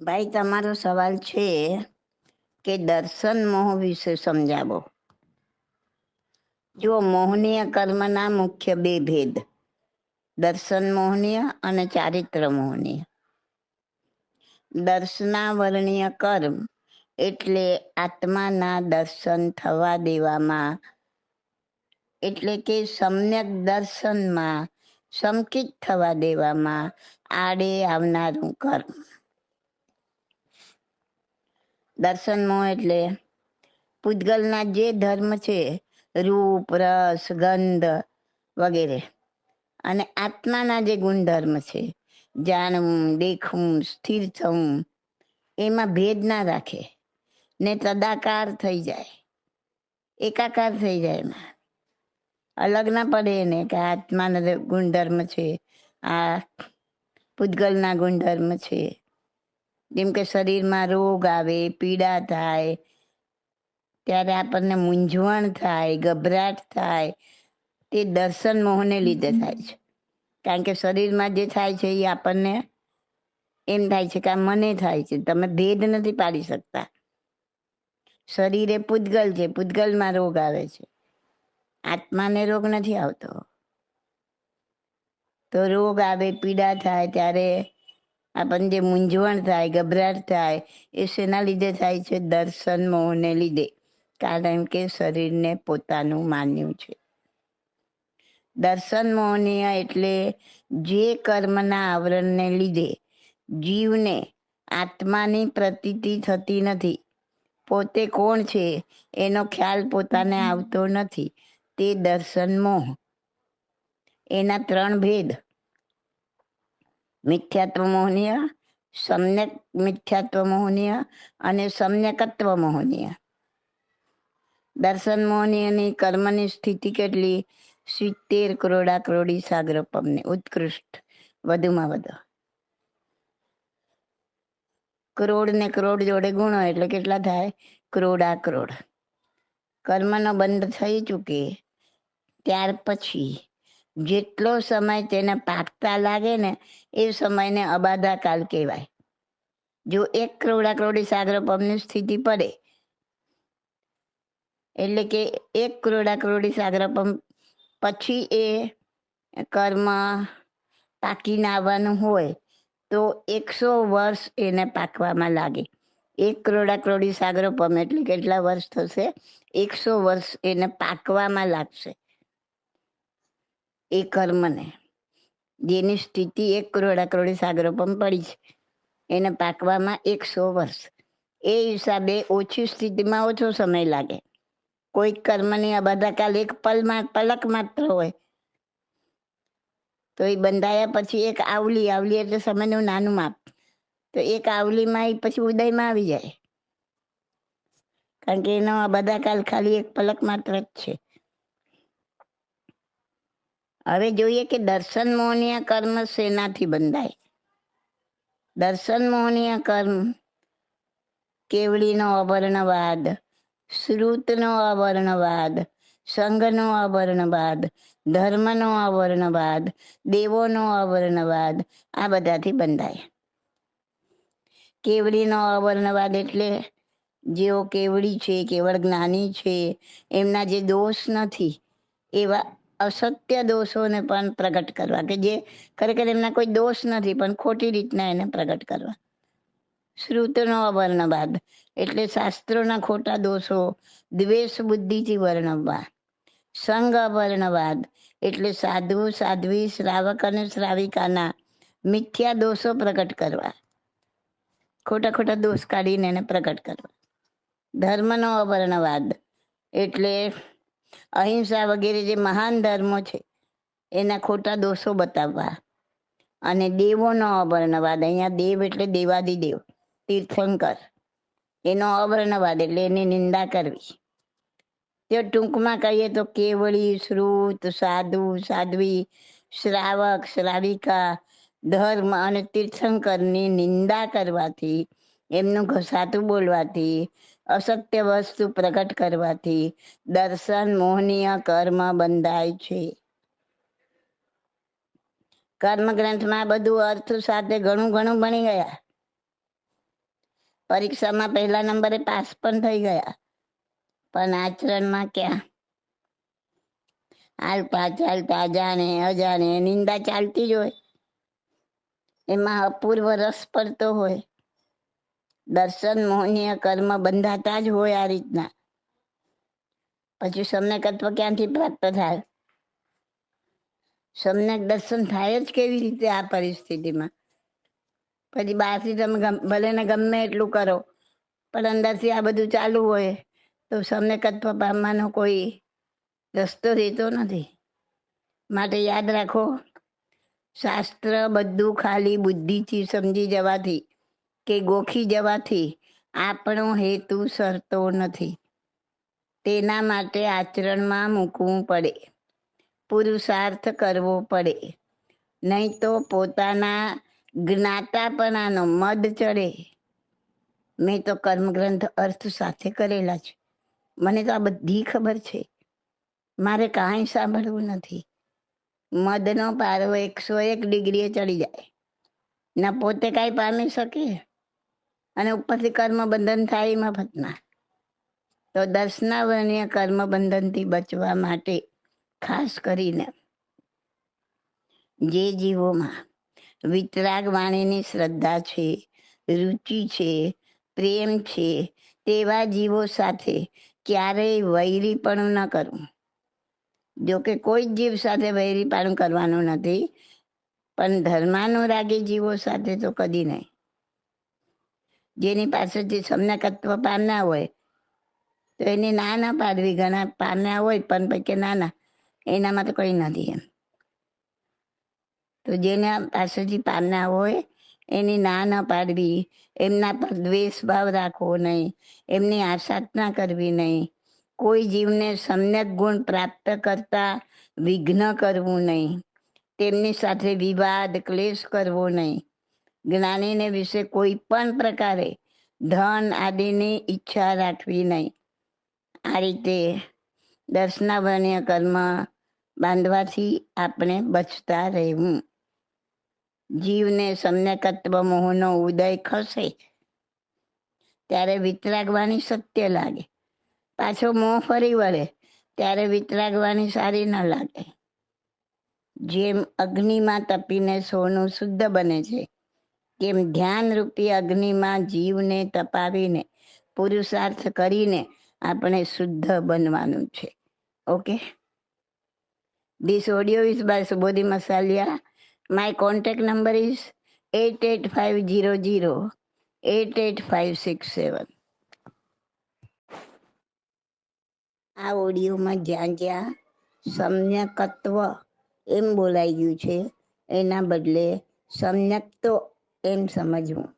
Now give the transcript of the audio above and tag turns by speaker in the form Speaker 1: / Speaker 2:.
Speaker 1: ભાઈ, તમારો સવાલ છે કે દર્શન મોહ વિશે સમજાવો. જો મોહનીય કર્મના મુખ્ય બે ભેદ, દર્શન મોહનીય અને ચારિત્ર મોહનીય. દર્શનાવરણીય કર્મ એટલે આત્માના દર્શન થવા દેવામાં, એટલે કે સમ્યક દર્શનમાં સંકિત થવા દેવામાં આડે આવનારું કર્મ. દર્શન મોહ એટલે પૂતગલના જે ધર્મ છે, રૂપ, રસ, ગંધ વગેરે. અને આત્માના જે ગુણધર્મ છે, જાણવું, દેખવું, સ્થિર થવું, એમાં ભેદ ના રાખે. ને તદાકાર થઈ જાય. એકાકાર થઈ જાય એમાં. અલગ ના પડે એને કે આત્માના ગુણધર્મ છે, આ પૂતગલના ગુણધર્મ છે. જેમ કે શરીરમાં રોગ આવે પીડા થાય ત્યારે આપણને મૂંઝવણ થાય ગભરાટ થાય તે દર્શન મોહને લીધે થાય છે. કારણ કે શરીરમાં જે થાય છે એ આપણને એમ થાય છે કે આ મને થાય છે. તમે ભેદ નથી પાડી શકતા. શરીર એ પૂતગલ છે. પૂતગલમાં રોગ આવે છે. આત્માને રોગ નથી આવતો. તો રોગ આવે પીડા થાય ત્યારે આપણને જે મૂંઝવણ થાય, ગભરાટ થાય, એ શેના લીધે થાય છે? દર્શન મોહને લીધે. કારણ કે શરીરને પોતાનું માન્યું છે. દર્શન મોહનીય એટલે જે કર્મના આવરણને લીધે જીવને આત્માની પ્રતીતિ થતી નથી. પોતે કોણ છે? એનો ખ્યાલ પોતાને આવતો નથી. તે દર્શન મોહ. એના ત્રણ ભેદ. મિથ્યાત્વ મોહનીય સમ્યક મિથ્યાત્વ મોહનીય અને સમ્યકત્વ મોહનીય દર્શન મોહનીયની કર્મની સ્થિતિ કેટલી સિત્તેર કરોડા કરોડી સાગર ઉત્કૃષ્ટ વધુમાં વધુ કરોડ ને કરોડ જોડે ગુણો એટલે કેટલા થાય કરોડા કરોડ કર્મનો બંધ થઈ ચૂકે ત્યાર પછી જેટલો સમય તેને પાકતા લાગે ને, એ સમયને અબાધા કાલ કહેવાય. જો એક કરોડા કરોડી સાગર સ્થિતિ પડે, એટલે કે એક કરોડા કરોડી સાગર પછી એ કર્મ પાકીને આવવાનું હોય, તો એકસો વર્ષ એને પાકવામાં લાગે. એક કરોડા કરોડી સાગરો એટલે કેટલા વર્ષ થશે? એકસો વર્ષ એને પાકવામાં લાગશે. એ કર્મને જેની સ્થિતિ એક કરોડા કરોડી સાગરો પણ પડી છે. એને પાકવામાં એકસો વર્ષ. એ હિસાબે ઓછી સ્થિતિમાં ઓછો સમય લાગે. કોઈ કર્મની આ બધા કાલ એક પલમાં પલક માત્ર હોય. તો એ બંધાયા પછી એક આવલી આવલી એટલે સમયનું નાનું માપ. તો એક આવલીમાં એ પછી ઉદયમાં આવી જાય. કારણ કે એનો આ બધા કાલ ખાલી એક પલક માત્ર જ છે. હવે જોઈએ કે દર્શન મોહનીય કર્મ શેનાથી બંધાય? દર્શન મોહનીય કર્મ કેવડીનો અવર્ણવાદ, શ્રુતનો અવર્ણવાદ, સંઘનો અવર્ણવાદ, ધર્મનો અવર્ણવાદ, દેવોનો અવર્ણવાદ, આ બધાથી બંધાય. કેવડીનો અવર્ણવાદ એટલે જેઓ કેવડી છે, કેવળ જ્ઞાની છે, એમના જે દોષ નથી, એવા અસત્ય દોષોને પણ પ્રગટ કરવા કે જે ખરેખર એમના કોઈ દોષ નથી, પણ ખોટી રીતના એને પ્રગટ કરવા. શ્રુતનો અવર્ણવાદ એટલે શાસ્ત્રોના ખોટા દોષો, દ્વેષ બુદ્ધિથી વર્ણવવા. સંઘ અવર્ણવાદ એટલે સાધુ, સાધ્વી, શ્રાવક અને શ્રાવિકાના મિથ્યા દોષો પ્રગટ કરવા. ખોટા ખોટા દોષ કાઢીને એને પ્રગટ કરવા. ધર્મનો અવર્ણવાદ એટલે અહિંસા વગેરે જે મહાન ધર્મો છે, એના ખોટા દોષો બતાવવા. અને દેવોનો અવર્ણવાદ, અહીંયા દેવ એટલે દેવાદિદેવ તીર્થંકર. એનો અવર્ણવાદ એટલે એની નિંદા કરવી. તે ટૂંકમાં કહીએ તો કેવળી, શ્રુત, સાધુ, સાધ્વી, શ્રાવક, શ્રાવિકા, ધર્મ અને તીર્થંકરની નિંદા કરવાથી, એમનું ઘસાતું બોલવાથી અસત્ય વસ્તુ પ્રગટ કરવાથી દર્શન મોહનીય કર્મ બંધાય છે. કર્મ ગ્રંથમાં બધું અર્થ સાથે ઘણું ઘણું ભણી ગયા. પરીક્ષામાં પહેલા નંબરે પાસ પણ થઈ ગયા. પણ આચરણમાં ક્યાં? હાલતા ચાલતા જાણે અજાણે નિંદા ચાલતી જ હોય. એમાં અપૂર્વ રસ પડતો હોય. દર્શન મોહનીય કર્મ બંધાતા જ હોય આ રીતના. પછી સમ્યકત્વ ક્યાંથી પ્રાપ્ત થાય? સમ્યક દર્શન થાય જ કેવી રીતે આ પરિસ્થિતિમાં? પછી બહારથી તમે ભલે ને ગમે એટલું કરો, પણ અંદરથી આ બધું ચાલુ હોય, તો સમ્યકત્વ પામવાનો કોઈ રસ્તો રહેતો નથી. માટે યાદ રાખો, શાસ્ત્ર બધું ખાલી બુદ્ધિથી સમજી જવાથી કે ગોખી જવાથી આપણો હેતુ સરતો નથી. તેના માટે આચરણમાં મૂકવું પડે. પુરુષાર્થ કરવો પડે. નહીં તો પોતાના જ્ઞાતાપણાનો મદ ચડે. મેં તો કર્મગ્રંથ અર્થ સાથે કરેલા છે. મને તો આ બધી ખબર છે. મારે કાંઈ સાંભળવું નથી. મદનો પારો એકસો એક ડિગ્રીએ ચડી જાય. ના પોતે કાંઈ પામી શકે? અને ઉપરથી કર્મ બંધન થાય એમાં મફતના તો દર્શનાવરણીય કર્મ બંધનથી બચવા માટે ખાસ કરીને જે જીવોમાં વિતરાગ વાણીની શ્રદ્ધા છે, રુચિ છે, પ્રેમ છે, તેવા જીવો સાથે ક્યારેય વૈરીપણું ન કરવું. જો કે કોઈ જીવ સાથે વૈરીપણું કરવાનું નથી, પણ ધર્માનુરાગી જીવો સાથે તો કદી નહીં. જેની પાસેથી સમ્યકત્વ પામ્યા હોય, તો એની ના ના પાડવી, ઘણા પામ્યા હોય, પણ પછી કે ના ના એનામાં તો કંઈ નથી એમ. તો જેના પાસેથી પામ્યા હોય, એની ના ન પાડવી, એમના પર દ્વેષ ભાવ રાખવો નહીં, એમની આસાધના કરવી નહીં, કોઈ જીવને સમ્યક ગુણ પ્રાપ્ત કરતા વિઘ્ન કરવું નહીં, તેમની સાથે વિવાદ, ક્લેશ કરવો નહીં જ્ઞાનીને વિશે કોઈ પણ પ્રકારે ધન આદિની ઈચ્છા રાખવી નહીં. આ રીતે દર્શનાવરણીય કર્મ બાંધવાથી આપણે બચતા રહેવું. જીવને સમ્યકત્વ મોહનો ઉદય ખસે ત્યારે વિતરાગવાની સત્ય લાગે. પાછો મોહ ફરી વળે ત્યારે વિતરાગવાની સારી ન લાગે. જેમ અગ્નિમાં તપીને સોનું શુદ્ધ બને છે તેમ ધ્યાન રૂપી અગ્નિમાં જીવને તપાવીને, પુરુષાર્થ કરીને આપણે શુદ્ધ બનવાનું છે. Okay? This audio Masaliya my contact number is eight eight five zero zero eight eight five six seven આ ઓડિયોમાં જ્યાં જ્યાં સમ્યકત્વ એમ બોલાઈ ગયું છે, એના બદલે સમ્યક તો એમ સમજવું.